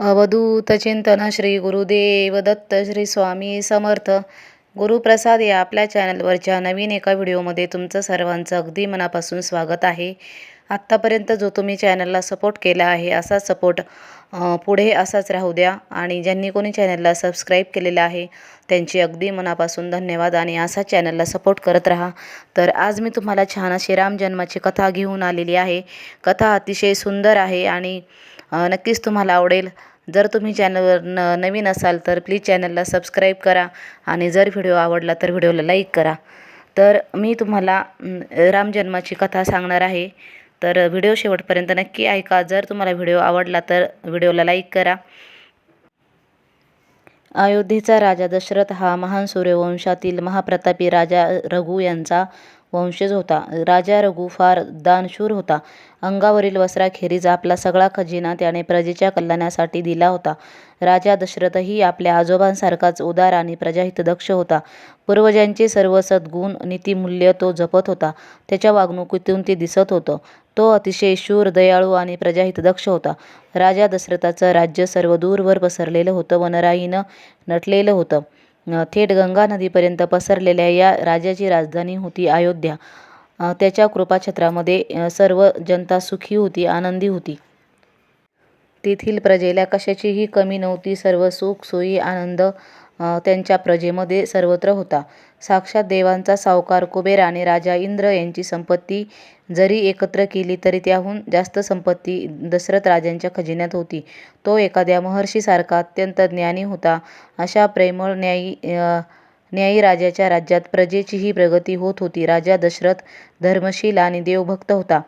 अवधूतचिंतन श्री गुरुदेव दत्त श्री स्वामी समर्थ. गुरुप्रसाद या आपल्या चॅनलवरच्या नवीन एका व्हिडिओमध्ये तुमचं सर्वांचं अगदी मनापासून स्वागत आहे. आत्तापर्यंत जो तुम्ही चॅनलला सपोर्ट केला आहे असाच सपोर्ट पुढे असाच राहू द्या. आणि ज्यांनी कोणी चॅनलला सबस्क्राईब केलेलं आहे त्यांची अगदी मनापासून धन्यवाद. आणि असा चॅनलला सपोर्ट करत राहा. तर आज मी तुम्हाला छान अशी राम जन्माची कथा घेऊन आलेली आहे. कथा अतिशय सुंदर आहे आणि नक्कीच तुम्हाला आवडेल. जर तुम्ही चॅनलवर न नवीन असाल तर प्लीज चॅनलला सबस्क्राईब करा आणि जर व्हिडिओ आवडला तर व्हिडिओला लाईक करा. तर मी तुम्हाला रामजन्माची राम जन्माची कथा सांगणार आहे. तर व्हिडिओ शेवटपर्यंत नक्की ऐका. जर तुम्हाला व्हिडिओ आवडला तर व्हिडिओला लाईक करा. अयोध्येचा राजा दशरथ हा महान सूर्यवंशातील महाप्रतापी राजा रघु यांचा वंशज होता. राजा रघु फार दानशूर होता. अंगावरील वस्त्राखेरीज आपला सगळा खजिना त्याने प्रजेच्या कल्याणासाठी दिला होता. राजा दशरथही आपल्या आजोबांसारखाच उदार आणि प्रजाहितदक्ष होता. पूर्वजांचे सर्व सद्गुण नीतिमूल्य तो जपत होता. त्याच्या वागणुकीतून ते दिसत होतं. तो अतिशय शूर दयाळू आणि प्रजाहितदक्ष होता. राजा दशरथाचं राज्य सर्व दूरवर पसरलेलं होतं वनराईनं नटलेलं होतं. थेट गंगा नदीपर्यंत पसरलेल्या या राज्याची राजधानी होती अयोध्या. त्याच्या कृपाछत्रामध्ये सर्व जनता सुखी होती आनंदी होती. तेथील प्रजेला कशाचीही कमी नव्हती सर्व सुख सोयी आनंद अं, त्यांच्या प्रजेमध्ये सर्वत्र होता. साक्षात देवांचा सावकार कुबेर आणि राजा इंद्र यांची संपत्ती जरी एकत्र केली तरी त्याहून जास्त संपत्ती दशरथ राजांच्या खजिन्यात होती. तो एखाद्या महर्षीसारखा अत्यंत ज्ञानी होता. अशा प्रेमळ न्यायी न्यायी राजाच्या राज्यात प्रजेचीही प्रगती होत होती. राजा दशरथ धर्मशील आणि देवभक्त होता.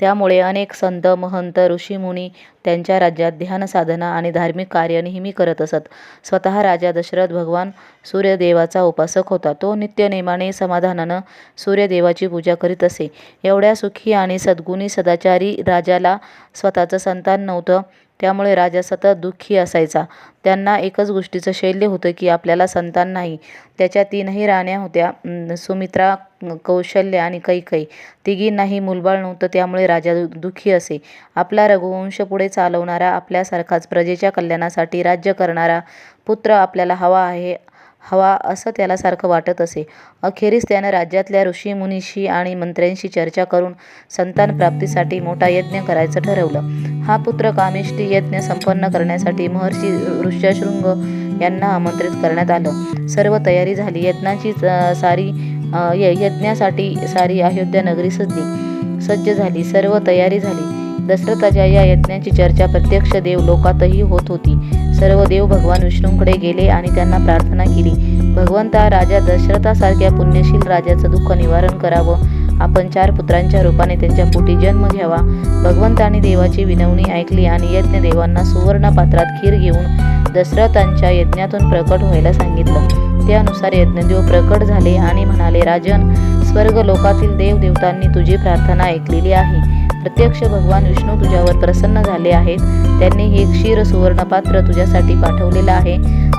त्यामुळे अनेक संत महंत ऋषीमुनी त्यांच्या राज्यात ध्यान साधना आणि धार्मिक कार्य नेहमी करत असत. स्वतः राजा दशरथ भगवान सूर्यदेवाचा उपासक होता. तो नित्यनेमाने समाधानानं सूर्यदेवाची पूजा करीत असे. एवढ्या सुखी आणि सद्गुणी सदाचारी राजाला स्वतःचं संतान नव्हतं. त्यामुळे राजा सतत दुःखी असायचा. त्यांना एकच गोष्टीचं शैल्य होतं की आपल्याला संतान नाही. त्याच्या तीनही राण्या होत्या. सुमित्रा कौशल्य आणि कैकई. तिघींनाही मुलबाळ नव्हतं त्यामुळे राजा दु दुःखी असे. आपला रघुवंश पुढे चालवणारा आपल्यासारखाच प्रजेच्या कल्याणासाठी राज्य करणारा पुत्र आपल्याला हवा आहे हवा असं त्याला सारखं वाटत असे. अखेरीस त्यानं राज्यातल्या ऋषीमुनीशी आणि मंत्र्यांशी चर्चा करून संतान प्राप्तीसाठी मोठा यज्ञ करायचं ठरवलं. हा पुत्र कामिष्टी यज्ञ संपन्न करण्यासाठी महर्षी ऋष्यशृंग यांना आमंत्रित करण्यात आलं. सर्व तयारी झाली. यज्ञाची सारी यज्ञासाठी सारी अयोध्या नगरी सजली. सज्ज झाली सर्व तयारी झाली. दशरथाच्या या यज्ञाची चर्चा प्रत्यक्ष देव लोकातही होत होती. सर्व देव भगवान विष्णूंकडे गेले आणि त्यांना प्रार्थना केली. भगवंता राजा दशरथासारख्या पुण्यशील राजाचं दुःख निवारण करावं. आपण चार पुत्रांच्या रूपाने त्यांच्या पोटी जन्म घ्यावा. भगवंताने देवाची विनवणी ऐकली आणि यज्ञ देवांना सुवर्ण पात्रात खीर घेऊन दशरथांच्या यज्ञातून प्रकट व्हायला सांगितलं. त्यानुसार यज्ञदेव प्रकट झाले आणि म्हणाले राजन स्वर्ग लोकातील देवदेवतांनी तुझी प्रार्थना ऐकलेली आहे. प्रत्यक्ष भगवान विष्णू तुझ्यावर प्रसन्न झाले आहेत. त्यांनी हे क्षीर सुवर्णपात्र तुझ्यासाठी पाठवलेलं आहे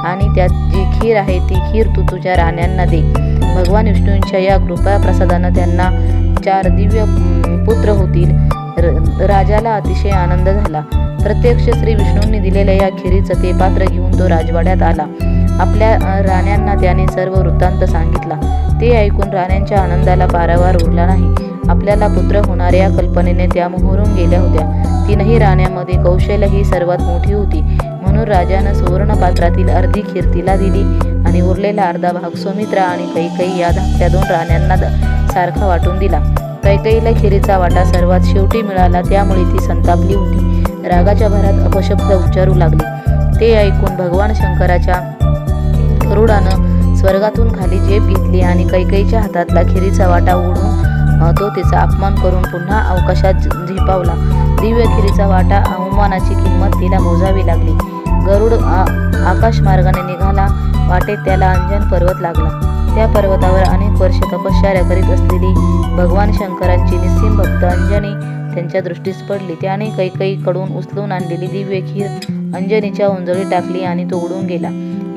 आणि त्यात जी खीर आहे ती खीर तू तुझ्या राण्यांना दे. भगवान विष्णूंच्या या कृपा प्रसादानं त्यांना चार दिव्य पुत्र होतील. र- राजाला अतिशय आनंद झाला. प्रत्यक्ष श्री विष्णूंनी दिलेल्या या खिरीचं ते पात्र घेऊन तो राजवाड्यात आला. आपल्या राण्यांना त्याने सर्व वृत्तांत सांगितला. ते ऐकून राण्यांच्या आनंदाला पारावार उरला नाही. आपल्याला पुत्र होणाऱ्या या कल्पनेने त्या मोहरून गेल्या होत्या. तीनही राण्यांमध्ये कौशल्य ही सर्वात मोठी होती. म्हणून राजानं सुवर्ण पात्रातील अर्धी खीर तिला दिली आणि उरलेला अर्धा भाग सुमित्रा आणि कैकई या धाकट्या दोन राण्यांना सारखा वाटून दिला. कैकईला खिरीचा वाटा सर्वात शेवटी मिळाला त्यामुळे ती संतापली होती. रागाच्या भरात अपशब्द उच्चारू लागली. ते ऐकून भगवान शंकराच्या स्वर्गातून खाली झेप घेतली आणि कैकईच्या हातातला खिरीचा वाटा ओढून तो तिचा अपमान करून पुन्हा अवकाशात झेपावला. दिव्य खिरीचा वाटा अवमानाची किंमत तिला मोजावी लागली. गरुड आ- आकाश मार्गाने निघाला. वाटेत त्याला अंजन पर्वत लागला. त्या पर्वतावर अनेक वर्षे तपश्चर्या करीत असलेली भगवान शंकरांची निस्सीम भक्त अंजनी त्यांच्या दृष्टीस पडली. त्याने कैकईकडून उचलून आणलेली दिव्य खीर अंजनीच्या उंजळी टाकली आणि तो उडून गेला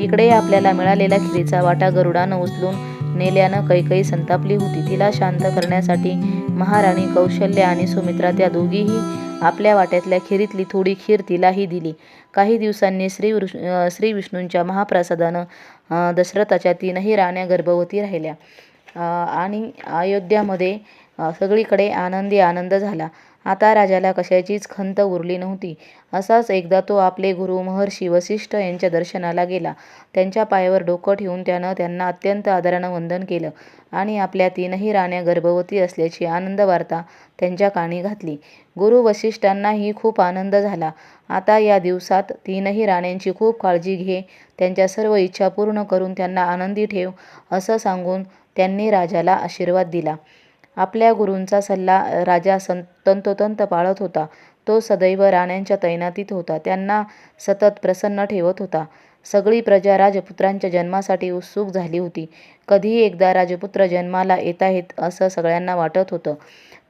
इकडे आपल्याला मिळालेला खिरीचा वाटा गरुडानं उचलून नेल्यानं कैकई संतापली होती तिला शांत करण्यासाठी महाराणी कौशल्या आणि सुमित्रा त्या दोघीही आपल्या वाट्यातल्या खिरीतली थोडी खीर तिलाही दिली. काही दिवसांनी श्री श्री विष्णूंच्या महाप्रसादानं दशरथाच्या तीनही राण्या गर्भवती राहिल्या आणि अयोध्यामध्ये सगळीकडे आनंदी आनंद झाला. आता राजाला कशाचीच खंत उरली नव्हती. असाच एकदा तो आपले गुरु महर्षी वसिष्ठ यांच्या दर्शनाला गेला. त्यांच्या पायावर डोकं ठेवून त्यानं त्यांना अत्यंत आदरानं वंदन केलं आणि आपल्या तीनही राण्या गर्भवती असल्याची आनंदवार्ता त्यांच्या कानी घातली. गुरु वसिष्ठांनाही खूप आनंद झाला. आता या दिवसात तीनही राण्यांची खूप काळजी घे, त्यांच्या सर्व इच्छा पूर्ण करून त्यांना आनंदी ठेव, असं सांगून त्यांनी राजाला आशीर्वाद दिला. आपल्या गुरूंचा सल्ला राजा तंतोतंत पाळत होता. तो सदैव राण्यांच्या तैनातीत होता. त्यांना सतत प्रसन्न ठेवत होता. सगळी प्रजा राजपुत्रांच्या जन्मासाठी उत्सुक झाली होती. कधी एकदा राजपुत्र जन्माला येताहेत असं सगळ्यांना वाटत होतं.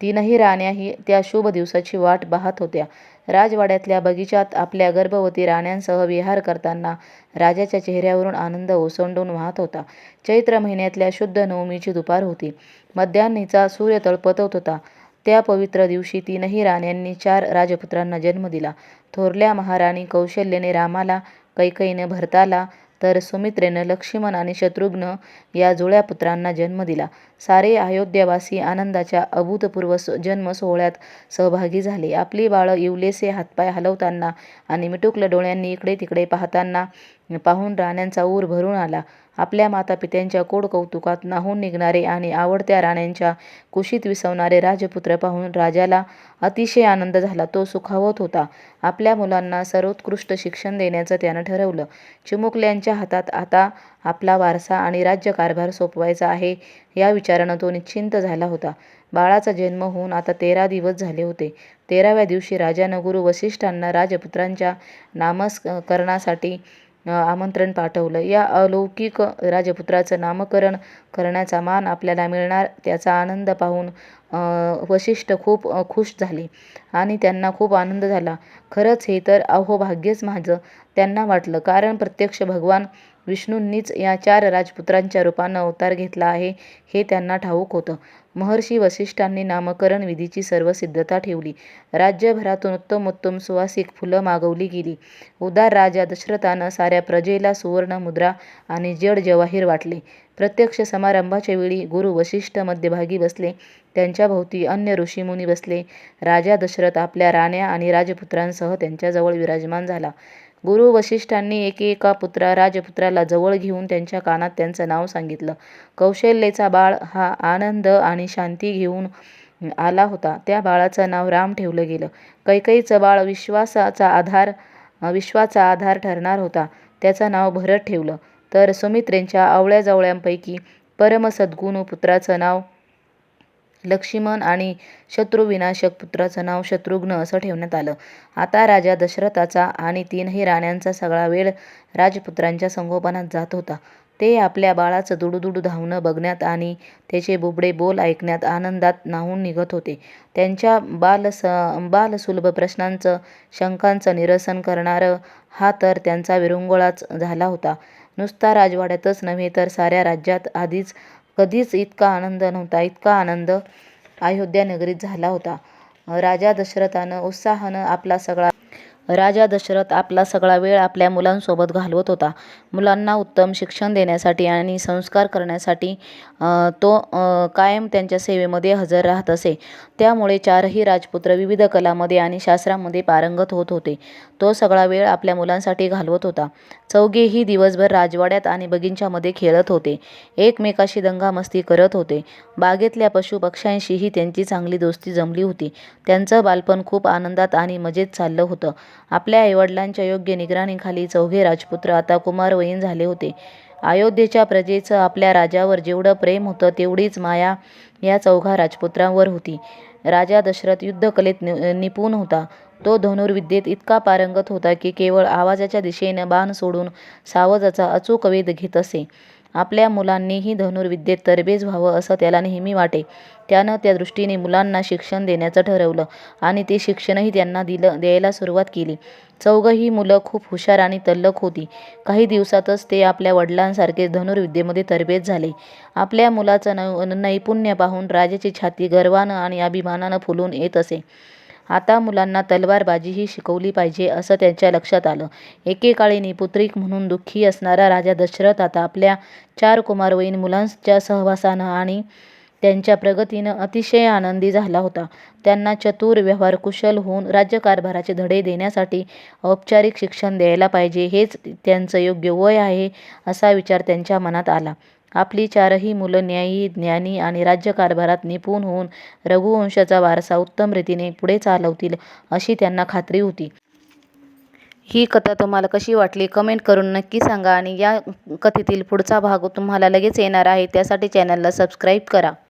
तीनही राण्याही त्या शुभ दिवसाची वाट पाहत होत्या. राजवाड्यातल्या बगीचात आपल्या गर्भवती राण्यांसह विहार करताना राजाच्या चेहऱ्यावरून आनंद ओसंडून वाहत होता. चैत्र महिन्यातल्या शुद्ध नवमीची दुपार होती. मध्यान्हीचा सूर्य तळपतवत होता. त्या पवित्र दिवशी तीनही राण्यांनी चार राजपुत्रांना जन्म दिला. थोरल्या महाराणी कौशल्याने रामाला, कैकईने भरताला तर सुमित्रेनं लक्ष्मण आणि शत्रुघ्न या जुळ्या पुत्रांना जन्म दिला. सारे अयोध्यावासी आनंदाच्या अभूतपूर्व जन्म सोहळ्यात सहभागी झाले. आपली बाळं इवलेसे हातपाय हलवताना आणि मिटुकल्या डोळ्यांनी इकडे तिकडे पाहताना पाहून राण्यांचा ऊर भरून आला. आपल्या मातापित्यांच्या कोडकौतुकात न्हाऊन निघणारे आणि आवडत्या राण्यांच्या कुशीत विसवणारे राजपुत्र पाहून राजाला अतिशय आनंद झाला. तो सुखावत होता. आपल्या मुलांना सर्वोत्कृष्ट शिक्षण देण्याचं त्यानं ठरवलं. चिमुकल्यांच्या हातात आता आपला वारसा आणि राज्यकारभार सोपवायचा आहे, या विचारानं तो निश्चिंत झाला होता. बाळाचा जन्म होऊन आता तेरा दिवस झाले होते. तेराव्या दिवशी राजानं गुरु वसिष्ठांना राजपुत्रांच्या नामस्करणासाठी आमंत्रण पाठवलं. या अलौकिक राजपुत्राचं नामकरण करण्याचा मान आपल्याला मिळणार त्याचा आनंद पाहून वशिष्ठ खूप खुश झाले आणि त्यांना खूप आनंद झाला. खरंच हे तर अहो भाग्यच माझं, त्यांना वाटलं. कारण प्रत्यक्ष भगवान विष्णूंनीच या चार राजपुत्रांच्या रूपानं अवतार घेतला आहे, हे त्यांना ठाऊक होतं. महर्षी वसिष्ठांनी नामकरण विधीची सर्व सिद्धता ठेवली. राज्यभरातून उत्तमोत्तम सुवासिक फुलं मागवली गेली. उदार राजा दशरथानं साऱ्या प्रजेला सुवर्ण मुद्रा आणि जड जवाहीर वाटले. प्रत्यक्ष समारंभाच्या वेळी गुरु वशिष्ठ मध्यभागी बसले. त्यांच्याभोवती अन्य ऋषीमुनी बसले. राजा दशरथ आपल्या राण्या आणि राजपुत्रांसह त्यांच्याजवळ विराजमान झाला. गुरु वसिष्ठांनी एकेका पुत्रा राजपुत्राला जवळ घेऊन त्यांच्या कानात त्यांचं नाव सांगितलं. कौशल्येचा बाळ हा आनंद आणि शांती घेऊन आला होता. त्या बाळाचं नाव राम ठेवलं गेलं. कैकईचं बाळ विश्वासाचा आधार विश्वाचा आधार ठरणार होता. त्याचं नाव भरत ठेवलं. तर सुमित्रेंच्या आवळ्याजवळ्यांपैकी परम सद्गुणी पुत्राचं नाव लक्ष्मण आणि शत्रुविनाशक पुत्राचं नाव शत्रुघ्न असं ठेवण्यात आलं. आता राजा दशरथाचा आणि तीनही राण्यांचा सगळा वेळ राजपुत्रांच्या संगोपनात जात होता. ते आपल्या बाळाचं दुडूदुडू धावणं बघण्यात आणि त्याचे बुबडे बोल ऐकण्यात आनंदात नाहून निघत होते. त्यांच्या बालसुलभ प्रश्नांचं, शंकांचं निरसन करणारं हा तर त्यांचा विरंगुळाच झाला होता. नुसता राजवाड्यातच नव्हे तर साऱ्या राज्यात आधीच कधीच इतका आनंद नव्हता, इतका आनंद अयोध्यानगरीत झाला होता. राजा दशरथानं उत्साहानं आपला सगळा राजा दशरथ आपला सगळा वेळ आपल्या मुलांसोबत घालवत होता. मुलांना उत्तम शिक्षण देण्यासाठी आणि संस्कार करण्यासाठी तो कायम त्यांच्या सेवेमध्ये हजर राहत असे. त्यामुळे चारही राजपुत्र विविध कलामध्ये आणि शास्त्रांमध्ये पारंगत होत होते. तो सगळा वेळ आपल्या मुलांसाठी घालवत होता. चौघेही दिवसभर राजवाड्यात आणि बगींच्यामध्ये खेळत होते. एकमेकाशी दंगामस्ती करत होते. बागेतल्या पशुपक्ष्यांशीही त्यांची चांगली दोस्ती जमली होती. त्यांचं बालपण खूप आनंदात आणि मजेत चाललं होतं. आपल्या आईवडिलांच्या योग्य निगराणीखाली चौघे राजपुत्र आता कुमारवयीन झाले होते. अयोध्येच्या प्रजेचं आपल्या राजावर जेवढं प्रेम होतं तेवढीच माया या चौघा राजपुत्रांवर होती. राजा दशरथ युद्धकलेत निपुण होता. तो धनुर्विद्येत इतका पारंगत होता की केवळ आवाजाच्या दिशेनं बाण सोडून सावजाचा अचूक वेध घेत असे. आपल्या मुलांनीही धनुर्विद्येत तरबेज व्हावं असं त्याला नेहमी वाटे. त्यानं त्या दृष्टीने मुलांना शिक्षण देण्याचं ठरवलं आणि ते शिक्षणही त्यांना दिलं द्यायला सुरुवात केली. चौघंही मुलं खूप हुशार आणि तल्लख होती. काही दिवसातच ते आपल्या वडिलांसारखेच धनुर्विद्येमध्ये तरबेज झाले. आपल्या मुलाचं मुलांचं नैपुण्य पाहून राजाची छाती गर्वानं आणि अभिमानानं फुलून येत असे. आता मुलांना तलवारबाजीही शिकवली पाहिजे असं त्यांच्या लक्षात आलं. एकेकाळी निपुत्रिक म्हणून दुःखी असणारा राजा दशरथ आता आपल्या चार कुमारवयीन मुलांच्या सहवासानं आणि त्यांच्या प्रगतीनं अतिशय आनंदी झाला होता. त्यांना चतुर, व्यवहारकुशल होऊन राज्यकारभाराचे धडे देण्यासाठी औपचारिक शिक्षण द्यायला पाहिजे हेच त्यांचं योग्य वय आहे असा विचार त्यांच्या मनात आला. आपली चारही मुलं न्यायी, ज्ञानी आणि राज्यकारभारात निपुण होऊन रघुवंशाचा वारसा उत्तम रीतीने पुढे चालवतील अशी त्यांना खात्री होती. ही कथा तुम्हाला कशी वाटली कमेंट करून नक्की सांगा आणि या कथेतील पुढचा भाग तुम्हाला लगेच येणार आहे त्यासाठी चॅनलला सबस्क्राईब करा.